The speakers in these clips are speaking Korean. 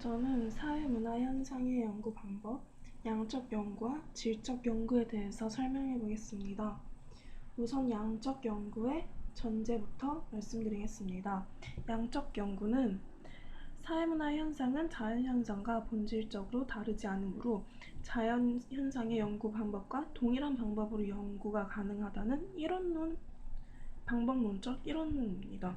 저는 사회문화 현상의 연구 방법, 양적 연구와 질적 연구에 대해서 설명해 보겠습니다. 우선 양적 연구의 전제부터 말씀드리겠습니다. 양적 연구는 사회문화 현상은 자연 현상과 본질적으로 다르지 않으므로 자연 현상의 연구 방법과 동일한 방법으로 연구가 가능하다는 이론론, 방법론적 이론입니다.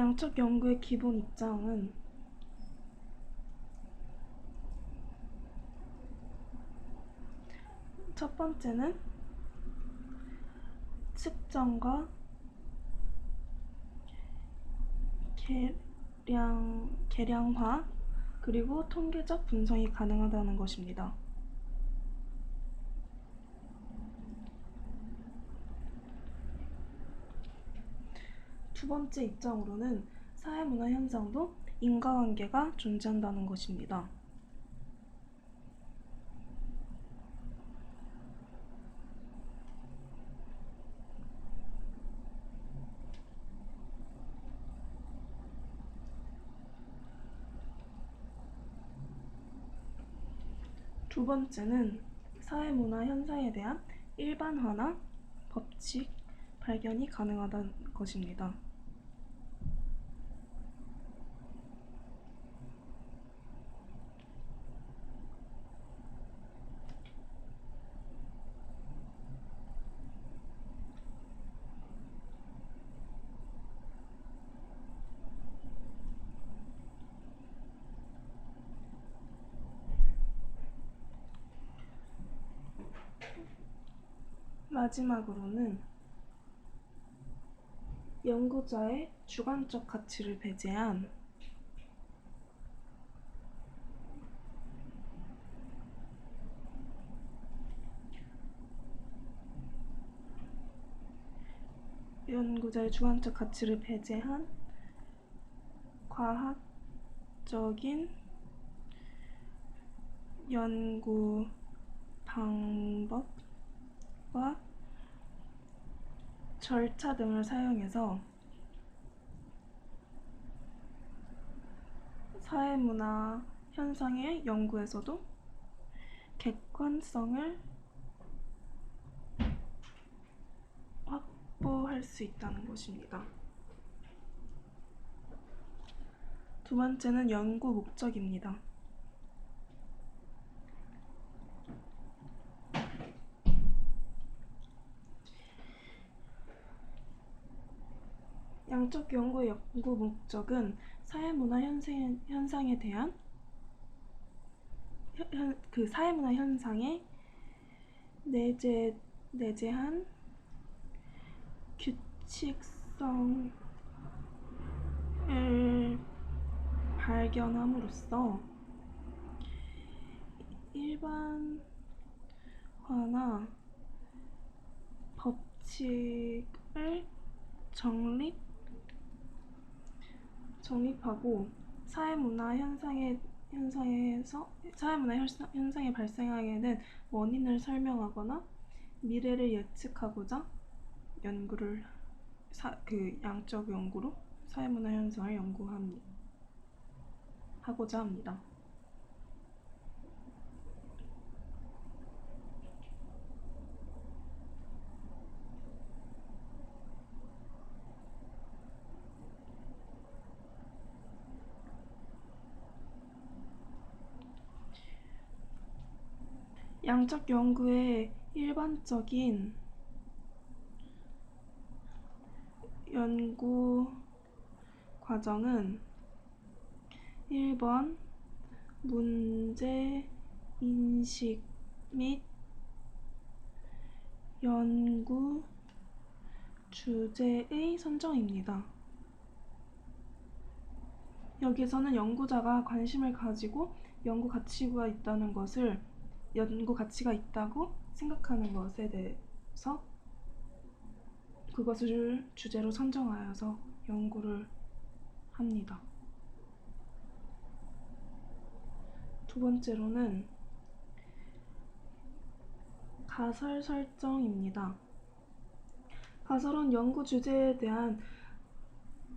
양적 연구의 기본 입장은 첫 번째는 측정과 계량, 계량화 그리고 통계적 분석이 가능하다는 것입니다. 두 번째 입장으로는 사회문화 현상도 인과관계가 존재한다는 것입니다. 두 번째는 사회문화 현상에 대한 일반화나 법칙 발견이 가능하다는 것입니다. 마지막으로는 연구자의 주관적 가치를 배제한 연구자의 주관적 가치를 배제한 과학적인 연구 방법과 절차 등을 사용해서 사회문화 현상의 연구에서도 객관성을 확보할 수 있다는 것입니다. 두 번째는 연구 목적입니다. 양적 연구의 연구 목적은 사회문화 현상, 현상에 대한 현, 그 사회문화 현상에 내재, 내재한 규칙성을 발견함으로써 일반화나 법칙을 정립 정립하고 사회문화 현상의 현상에서 사회문화 현상이 발생하게 된 원인을 설명하거나 미래를 예측하고자 연구를 사, 그 양적 연구로 사회문화 현상을 연구합니다. 하고자 합니다. 양적 연구의 일반적인 연구 과정은 1번 문제 인식 및 연구 주제의 선정입니다. 여기서는 연구자가 관심을 가지고 연구 가치가 있다는 것을 연구 가치가 있다고 생각하는 것에 대해서 그것을 주제로 선정하여서 연구를 합니다. 두 번째로는 가설 설정입니다. 가설은 연구 주제에 대한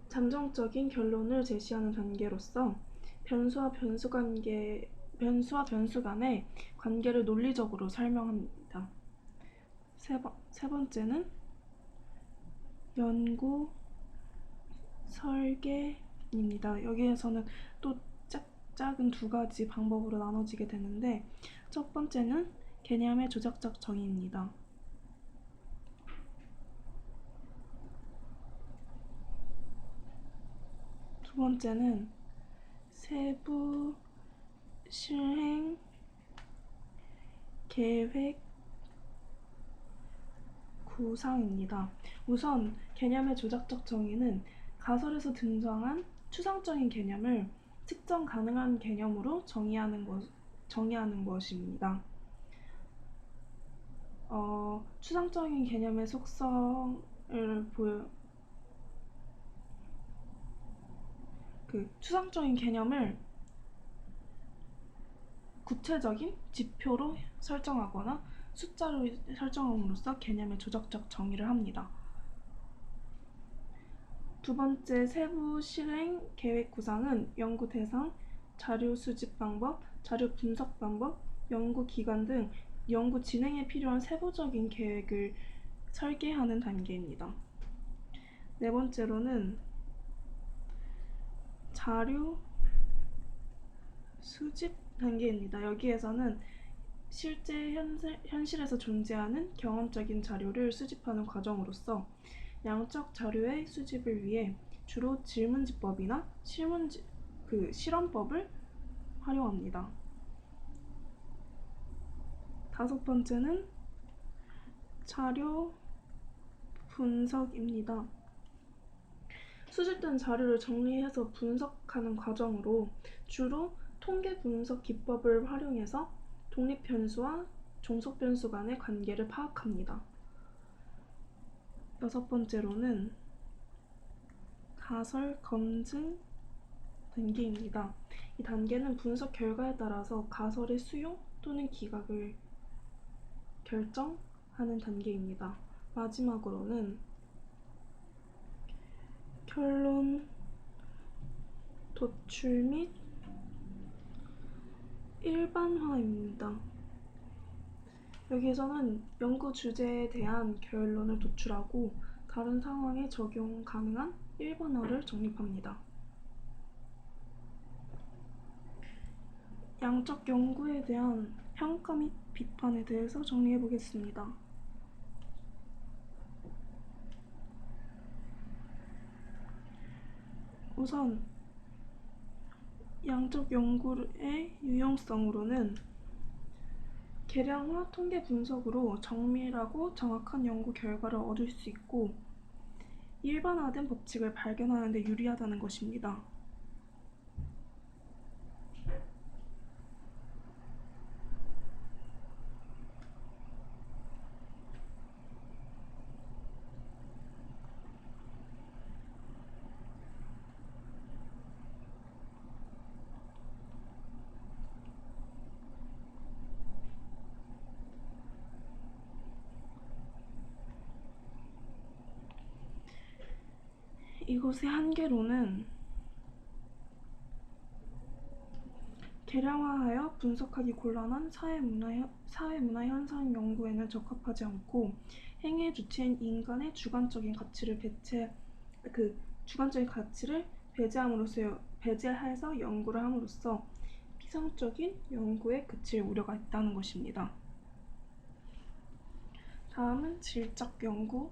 잠정적인 결론을 제시하는 단계로서 변수와 변수 관계 변수와 변수 간의 관계를 논리적으로 설명합니다. 세, 번, 세 번째는 연구 설계입니다. 여기에서는 또 짝, 작은 두 가지 방법으로 나눠지게 되는데 첫 번째는 개념의 조작적 정의입니다. 두 번째는 세부 실행 계획 구상입니다. 우선 개념의 조작적 정의는 가설에서 등장한 추상적인 개념을 측정 가능한 개념으로 정의하는 것, 정의하는 것입니다. 어, 추상적인 개념의 속성을 보여 그 추상적인 개념을 구체적인 지표로 설정하거나 숫자로 설정함으로써 개념의 조작적 정의를 합니다. 두 번째 세부 실행 계획 구상은 연구 대상, 자료 수집 방법, 자료 분석 방법, 연구 기간 등 연구 진행에 필요한 세부적인 계획을 설계하는 단계입니다. 네 번째로는 자료 수집 단계입니다. 여기에서는 실제 현실, 현실 에서 존재하는 경험적인 자료를 수집하는 과정으로서 양적 자료의 수집을 위해 주로 질문지법이나 실문지, 그 실험법을 활용합니다. 다섯 번째는 자료 분석입니다. 수집된 자료를 정리해서 분석하는 과정으로 주로 통계 분석 기법을 활용해서 독립 변수와 종속 변수 간의 관계를 파악합니다. 여섯 번째로는 가설 검증 단계입니다. 이 단계는 분석 결과에 따라서 가설의 수용 또는 기각을 결정하는 단계입니다. 마지막으로는 결론 도출 및 일반화입니다. 여기에서는 연구 주제에 대한 결론을 도출하고 다른 상황에 적용 가능한 일반화를 정립합니다. 양적 연구에 대한 평가 및 비판에 대해서 정리해 보겠습니다. 우선 양적 연구의 유용성으로는 계량화 통계 분석으로 정밀하고 정확한 연구 결과를 얻을 수 있고 일반화된 법칙을 발견하는 데 유리하다는 것입니다. 이것의 한계로는 계량화하여 분석하기 곤란한 사회문화, 사회문화 현상 연구에는 적합하지 않고 행위의 주체인 인간의 주관적인 가치를 배제 그 주관적인 가치를 배제함으로써 배제해서 연구를 함으로써 피상적인 연구에 그칠 우려가 있다는 것입니다. 다음은 질적 연구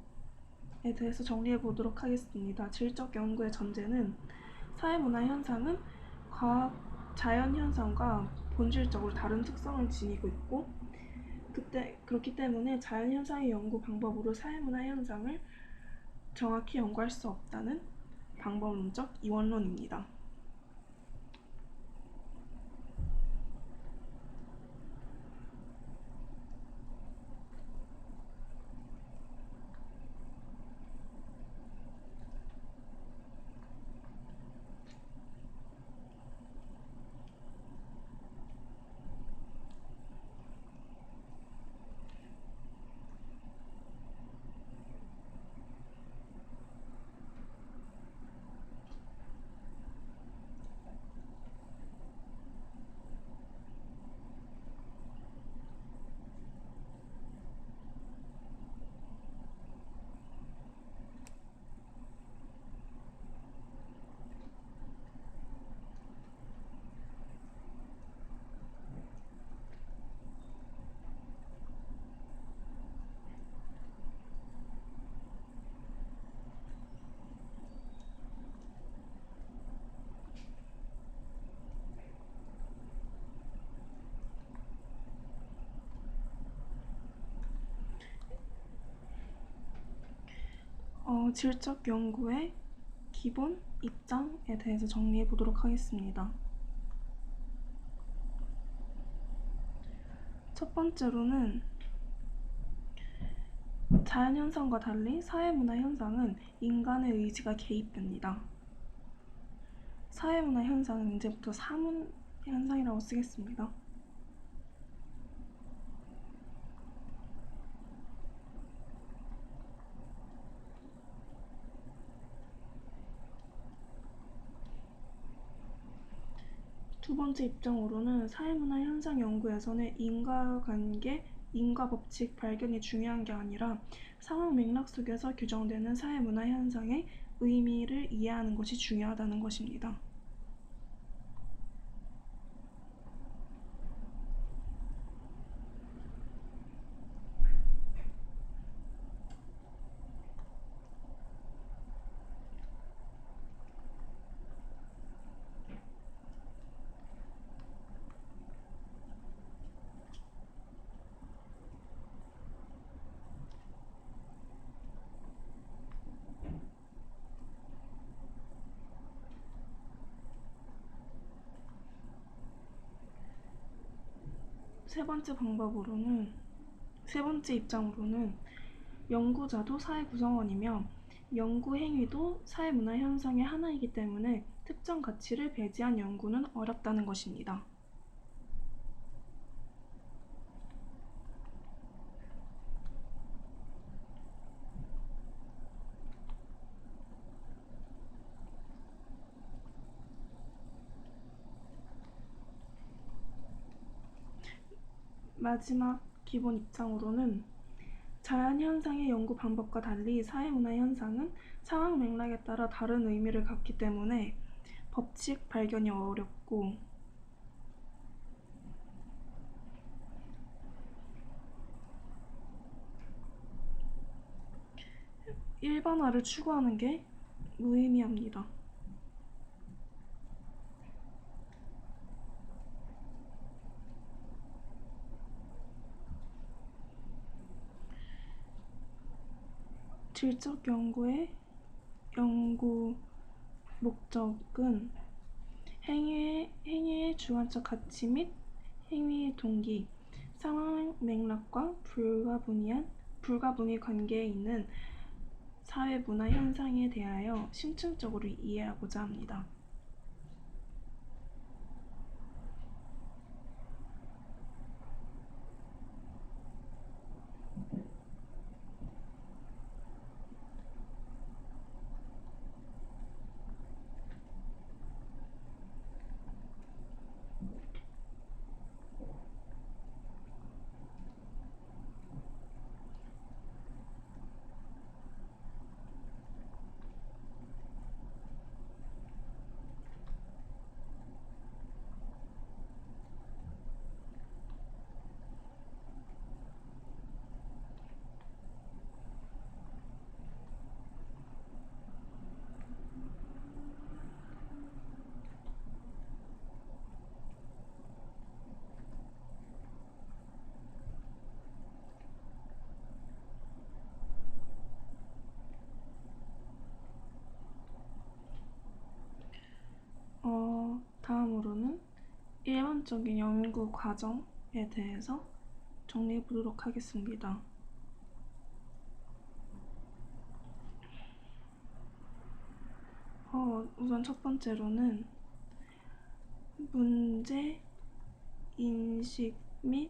에 대해서 정리해 보도록 하겠습니다. 질적 연구의 전제는 사회문화 현상은 과학 자연 현상과 본질적으로 다른 특성을 지니고 있고 그때 그렇기 때문에 자연 현상의 연구 방법으로 사회문화 현상을 정확히 연구할 수 없다는 방법론적 이원론입니다. 어, 질적 연구의 기본 입장에 대해서 정리해 보도록 하겠습니다. 첫 번째로는 자연현상과 달리 사회문화 현상은 인간의 의지가 개입됩니다. 사회문화 현상은 이제부터 사문 현상이라고 쓰겠습니다. 두 번째 입장으로는 사회문화 현상 연구에서는 인과관계, 인과법칙 발견이 중요한 게 아니라 상황 맥락 속에서 규정되는 사회문화 현상의 의미를 이해하는 것이 중요하다는 것입니다. 세 번째 방법으로는 세 번째 입장으로는 연구자도 사회 구성원이며 연구 행위도 사회 문화 현상의 하나이기 때문에 특정 가치를 배제한 연구는 어렵다는 것입니다. 마지막 기본 입장으로는 자연 현상의 연구 방법과 달리 사회문화 현상은 상황 맥락에 따라 다른 의미를 갖기 때문에 법칙 발견이 어렵고 일반화를 추구하는 게 무의미합니다. 질적 연구의 연구 목적은 행위의, 행위의 주관적 가치 및 행위의 동기, 상황 맥락과 불가분이한 불가분의 관계에 있는 사회 문화 현상에 대하여 심층적으로 이해하고자 합니다. 일반적인 연구 과정에 대해서 정리해 보도록 하겠습니다. 어, 우선 첫 번째로는 문제 인식 및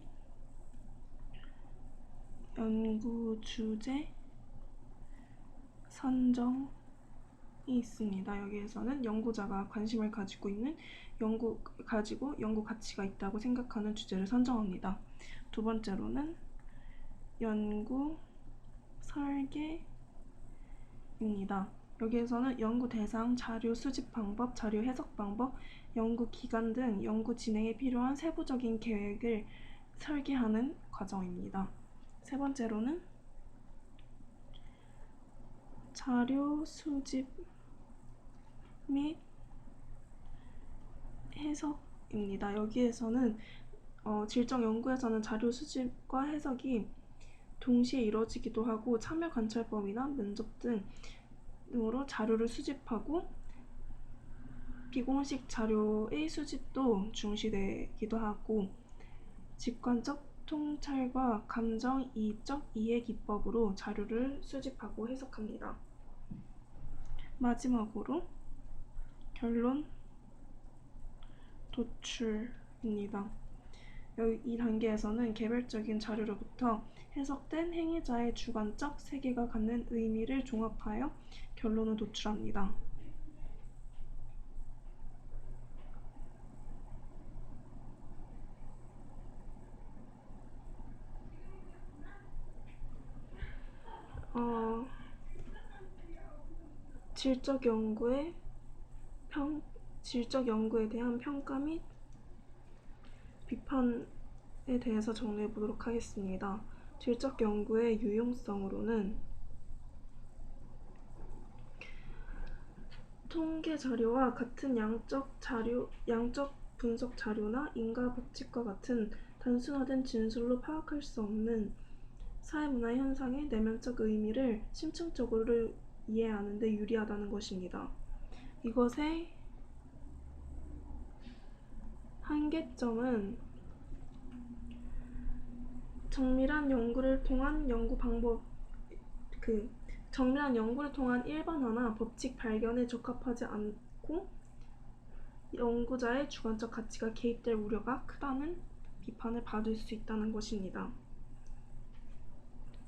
연구 주제 선정이 있습니다. 여기에서는 연구자가 관심을 가지고 있는 연구 가지고 연구 가치가 있다고 생각하는 주제를 선정합니다. 두 번째로는 연구 설계입니다. 여기에서는 연구 대상, 자료 수집 방법, 자료 해석 방법, 연구 기간 등 연구 진행에 필요한 세부적인 계획을 설계하는 과정입니다. 세 번째로는 자료 수집 및 해석입니다. 여기에서는 어, 질적 연구에서는 자료 수집과 해석이 동시에 이루어지기도 하고 참여 관찰법이나 면접 등으로 자료를 수집하고 비공식 자료의 수집도 중시되기도 하고 직관적 통찰과 감정 이입적 이해 기법으로 자료를 수집하고 해석합니다. 마지막으로 결론 도출입니다. 여기 이 단계에서는 개별적인 자료로부터 해석된 행위자의 주관적 세계가 갖는 의미를 종합하여 결론을 도출합니다. 어, 질적 연구의 평, 질적 연구에 대한 평가 및 비판에 대해서 정리해 보도록 하겠습니다. 질적 연구의 유용성으로는 통계 자료와 같은 양적 자료, 양적 분석 자료나 인가 법칙과 같은 단순화된 진술로 파악할 수 없는 사회문화 현상의 내면적 의미를 심층적으로 이해하는 데 유리하다는 것입니다. 이것의 한계점은 정밀한 연구를 통한 연구 방법 그 정밀한 연구를 통한 일반화나 법칙 발견에 적합하지 않고 연구자의 주관적 가치가 개입될 우려가 크다는 비판을 받을 수 있다는 것입니다.